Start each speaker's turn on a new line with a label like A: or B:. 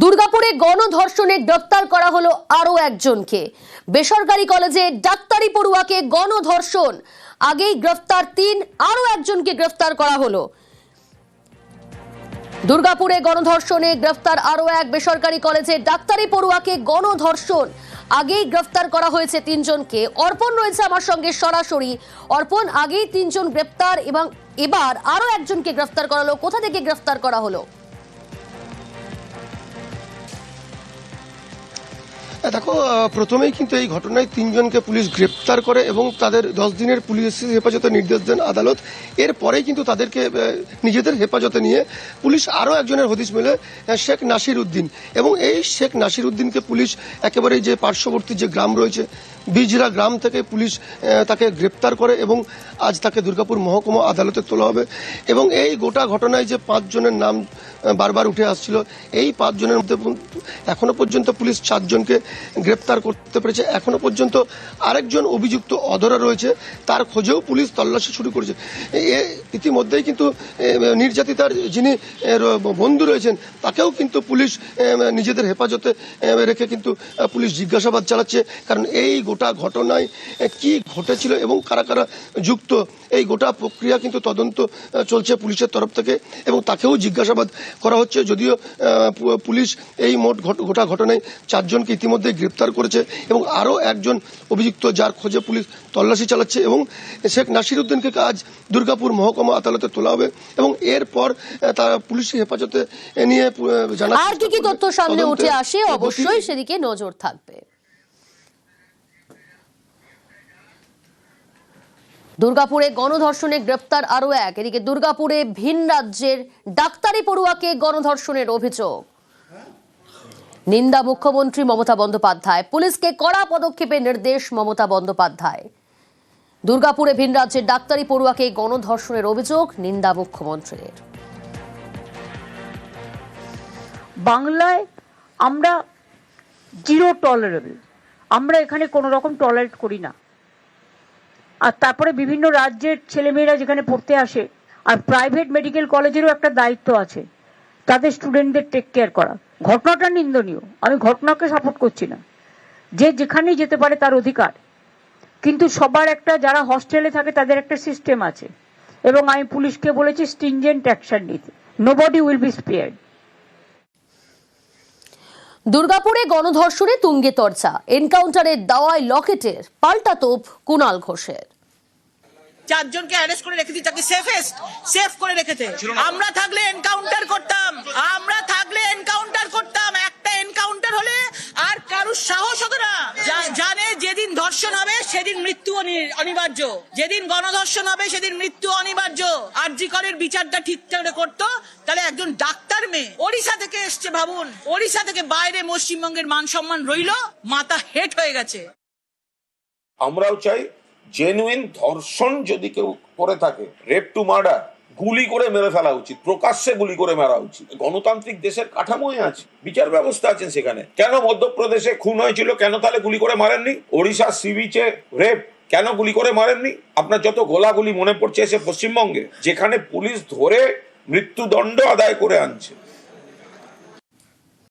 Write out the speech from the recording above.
A: দুর্গাপুরে গণধর্ষণে গ্রেপ্তার করা হলো আরও একজনকে। বেসরকারি কলেজে ডাক্তারি পড়ুয়াকে গণধর্ষণ, আগেই গ্রেফতার তিন, আরও একজনকে গ্রেফতার করা হলো। দুর্গাপুরে গণধর্ষণে গ্রেফতার আরও এক বেসরকারি কলেজে ডাক্তারি পড়ুয়াকে গণধর্ষণ, আগেই গ্রেফতার করা হয়েছে তিনজনকে। অর্পণ রয়েছে আমার সঙ্গে সরাসরি। অর্পণ, আগেই তিনজন গ্রেফতার এবং এবার আরও একজনকে গ্রেফতার করা হলো। কোথা থেকে গ্রেফতার করা হলো?
B: দেখো প্রথমেই কিন্তু এই ঘটনায় তিনজনকে পুলিশ গ্রেপ্তার করে এবং তাদের দশ দিনের পুলিশ হেফাজতে নির্দেশ দেন আদালত। এরপরেই কিন্তু তাদেরকে নিজেদের হেফাজতে নিয়ে পুলিশ আরও একজনের হদিস মেলে শেখ নাসির উদ্দিন। এবং এই শেখ নাসির উদ্দিনকে পুলিশ একেবারে যে পার্শ্ববর্তী যে গ্রাম রয়েছে, বিজরা গ্রাম থেকে পুলিশ তাকে গ্রেপ্তার করে এবং আজ তাকে দুর্গাপুর মহকুমা আদালতে তোলা হবে। এবং এই গোটা ঘটনায় যে পাঁচজনের নাম বারবার উঠে আসছিল। এই পাঁচজনের মধ্যে এখনও পর্যন্ত পুলিশ চারজনকে গ্রেপ্তার করতে পেরেছে। এখনও পর্যন্ত আরেকজন অভিযুক্ত অধরা রয়েছে। তার খোঁজেও পুলিশ তল্লাশি শুরু করেছে। ইতিমধ্যেই কিন্তু নির্যাতিতার যিনি বন্ধু রয়েছেন, তাকেও কিন্তু পুলিশ নিজেদের হেফাজতে রেখে কিন্তু পুলিশ জিজ্ঞাসাবাদ চালাচ্ছে। কারণ এই গোটা ঘটনায় কি ঘটেছিল এবং কারা কারা যুক্ত, এই গোটা প্রক্রিয়া কিন্তু তদন্ত চলছে পুলিশের তরফ থেকে এবং তাকেও জিজ্ঞাসাবাদ করা হচ্ছে। যদিও পুলিশ এই মোট ঘট- গোটা ঘটনায় চারজনকে ইতিমধ্যে গ্রেপ্তার করেছে এবং আরও একজন অভিযুক্ত যার খোঁজে পুলিশ তল্লাশি চালাচ্ছে এবং শেখ নাসির উদ্দিনকে আজ দুর্গাপুর মহকুমা আদালতে তোলা হবে এবং এরপর তারা পুলিশি হেফাজতে নিয়ে জানা
A: আর কি কি তথ্য সামনে উঠে আসে অবশ্যই সেদিকে নজর থাকবে। দুর্গাপুরে গণধর্ষণে গ্রেপ্তার আরও এক। এদিকে দুর্গাপুরে ভিন রাজ্যের ডাক্তারি পড়ুয়াকে গণধর্ষণের অভিযোগ। নিন্দা মুখ্যমন্ত্রী মমতা বন্দ্যোপাধ্যায়। পুলিশকে কড়া পদক্ষেপের নির্দেশ মমতা বন্দ্যোপাধ্যায়। দুর্গাপুরে ভিন রাজ্যের ডাক্তারি পড়ুয়াকে গণধর্ষণের অভিযোগ নিন্দা মুখ্যমন্ত্রীর।
C: বাংলায় আমরা জিরো টলারেবল আমরা এখানে কোনো রকম টলারেট করি না। আর তারপরে বিভিন্ন রাজ্যের ছেলেমেয়েরা যেখানে পড়তে আসে, আর প্রাইভেট মেডিকেল কলেজেরও একটা দায়িত্ব আছে, তাদের স্টুডেন্টদের টেক কেয়ার করা। ঘটনাটা নিন্দনীয়। আমি ঘটনাকে সাপোর্ট করছি না। যে যেখানেই যেতে পারে তার অধিকার। কিন্তু সবার একটা, যারা হস্টেলে থাকে তাদের একটা সিস্টেম আছে। এবং আমি পুলিশকে বলেছি স্টিনজেন্ট অ্যাকশন নিতে। নোবডি উইল বি স্পেয়ার্ড
A: দুর্গাপুরে গণধর্ষণে তুঙ্গে তর্চা। এনকাউন্টারের দাওয়ায় লকেটের পাল্টা তোপ কুণাল ঘোষের।
D: চারজনকে অ্যারেস্ট করে রেখেছি তাকে সেফেস্ট সেফ করে রেখেছে। আমরা থাকলে এনকাউন্টার করতাম আমরা থাকলে এনকাউন্টার করতাম। একটা এনকাউন্টার হলে আর কারুর সাহস হতো না। জানে যেদিন ধর্ষণ হবে সেদিন মৃত্যু অনিবার্য। যেদিন গণধর্ষণ হবে সেদিন মৃত্যু অনিবার্য। আরজি করের বিচারটা ঠিকঠাক করে করতো তাহলে একজন ডাক্তার মেয়ে ওড়িশা থেকে এসছে ভাবুন। ওড়িশা থেকে বাইরে পশ্চিমবঙ্গের মান সম্মান রইল মাথা হেট হয়ে গেছে।
E: আমরাও চাই জেনুইন ধর্ষণ যদি কেউ করে থাকে রেপ টু মার্ডার গুলি করে মেরে ফেলা উচিত, প্রকাশ্যে গুলি করে মারা উচিত। গণতান্ত্রিক দেশের কাঠামোই আছে, বিচার ব্যবস্থা আছে সেখানে। কেন মধ্যপ্রদেশে খুন হয়েছিল? কেন তাহলে গুলি করে মারেননি? ওড়িশা সি বিচে রেপ কেন গুলি করে মারেননি? আপনার যত গোলাগুলি মনে পড়ছে এসে পশ্চিমবঙ্গে, যেখানে পুলিশ ধরে মৃত্যুদণ্ড আদায় করে আনছে।